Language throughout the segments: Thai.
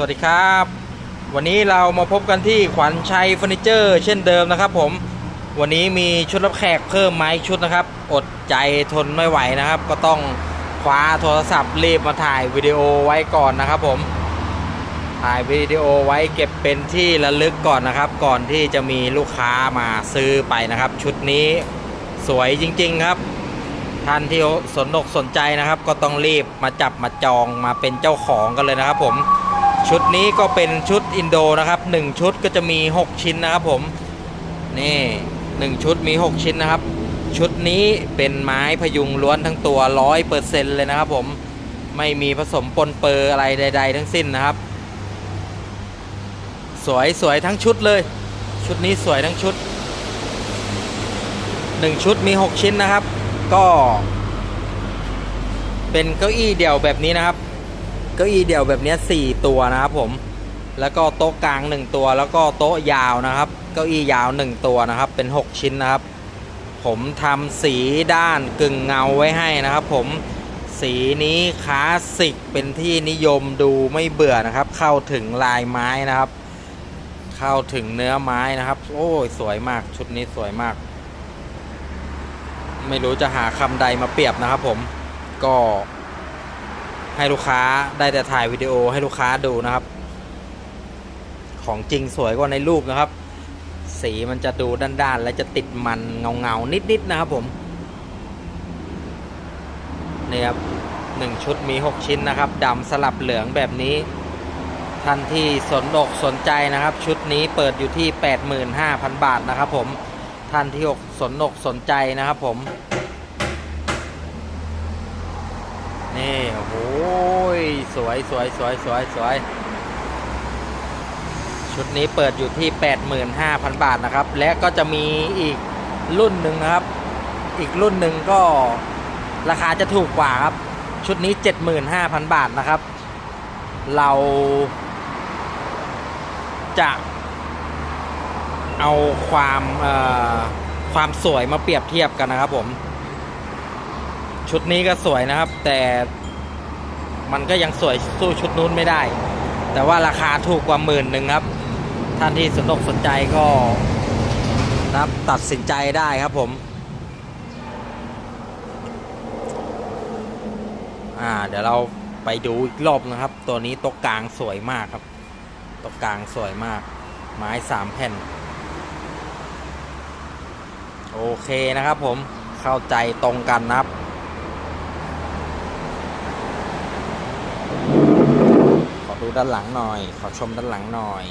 วัสดีครับ วันนี้เรามาพบกันที่ขวัญชัยเฟอร์นิเจอร์เช่นเดิมนะครับผม วันนี้มีชุดรับแขกเพิ่มไม้ชุดนะครับ อดใจทนไม่ไหวนะครับ ก็ต้องคว้าโทรศัพท์รีบมาถ่ายวิดีโอไว้ก่อนนะครับผม ถ่ายวิดีโอไว้เก็บเป็นที่ระลึกก่อนนะครับ ก่อนที่จะมีลูกค้ามาซื้อไปนะครับ ชุดนี้สวยจริง ๆครับ ท่านที่สนอกสนใจนะครับ ก็ต้องรีบมาจับมาจองมาเป็นเจ้าของกันเลยนะครับผม ชุดนี้ก็เป็นชุดอินโดนะครับ1ชุดก็จะมี 6 ชิ้นนะครับผม นี่ 1 ชุดมี 6 ชิ้นนะครับ ชุดนี้เป็นไม้พยุงล้วนทั้งตัว 100%เลยนะครับผมไม่มีผสมปนเปื้ออะไรใด ๆ ทั้งสิ้นนะครับ สวยสวยทั้งชุดเลย ชุดนี้สวยทั้งชุด 1 ชุดมี 6 ชิ้นนะครับ ก็ เป็นเก้าอี้เดี่ยวแบบนี้นะครับ เก้าอี้เดี่ยวแบบนี้4ตัวนะครับผม แล้วก็โต๊ะกลาง 1 ตัว แล้วก็โต๊ะยาวนะครับ เก้าอี้ยาว 1 ตัวนะครับ เป็น 6 ชิ้นนะครับ ผมทำสีด้านกึ่งเงาไว้ให้นะครับ ผม สีนี้คลาสสิกเป็นที่นิยมดูไม่เบื่อนะครับ เข้าถึงลายไม้นะครับ เข้าถึงเนื้อไม้นะครับ โอ้ยสวยมากชุดนี้สวยมาก ไม่รู้จะหาคำใดมาเปรียบนะครับ ผม ก็ ให้ลูกค้าได้แต่ถ่ายวิดีโอให้ลูกค้าดูนะครับ ของจริงสวยกว่าในรูปนะครับ สีมันจะดูด้านๆ และจะติดมันเงาๆ นิดๆนะครับผมนี่ครับหนึ่งชุดมี 6 ชิ้นนะครับดำสลับเหลืองแบบนี้ ท่านที่สนอกสนใจนะครับ ชุดนี้เปิดอยู่ที่ 85,000 บาทนะครับผมท่านที่อกสนอกสนใจนะครับผม นี่โอ้โห สวยสวยสวยสวยสวยชุดนี้เปิดอยู่ที่ 85,000 บาทนะครับ และก็จะมีอีกรุ่นหนึ่งนะครับ อีกรุ่นหนึ่งก็ราคาจะถูกกว่าครับ ชุดนี้ 75,000 บาทนะครับ เราจะเอาความความสวยมาเปรียบเทียบกันนะครับผม ชุดนี้ก็สวยนะครับ แต่ มันก็ยังสวยสู้ชุดนู้นไม่ได้ แต่ว่าราคาถูกกว่าหมื่นหนึ่งครับ ท่านที่สนอกสนใจก็นะครับตัดสินใจได้ครับผม อ่า เดี๋ยวเราไปดูอีกรอบนะครับ ตัวนี้ต๊ะกลางสวยมากครับต๊ะกลางสวยมาก ไม้สามแผ่น โอเคนะครับผมเข้าใจตรงกันนะครับ ขอดู ด้านหลังหน่อย ขอชมด้านหลังหน่อย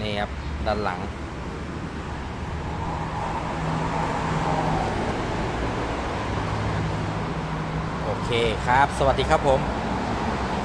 นี่ครับ ด้านหลัง โอเคครับ สวัสดีครับผม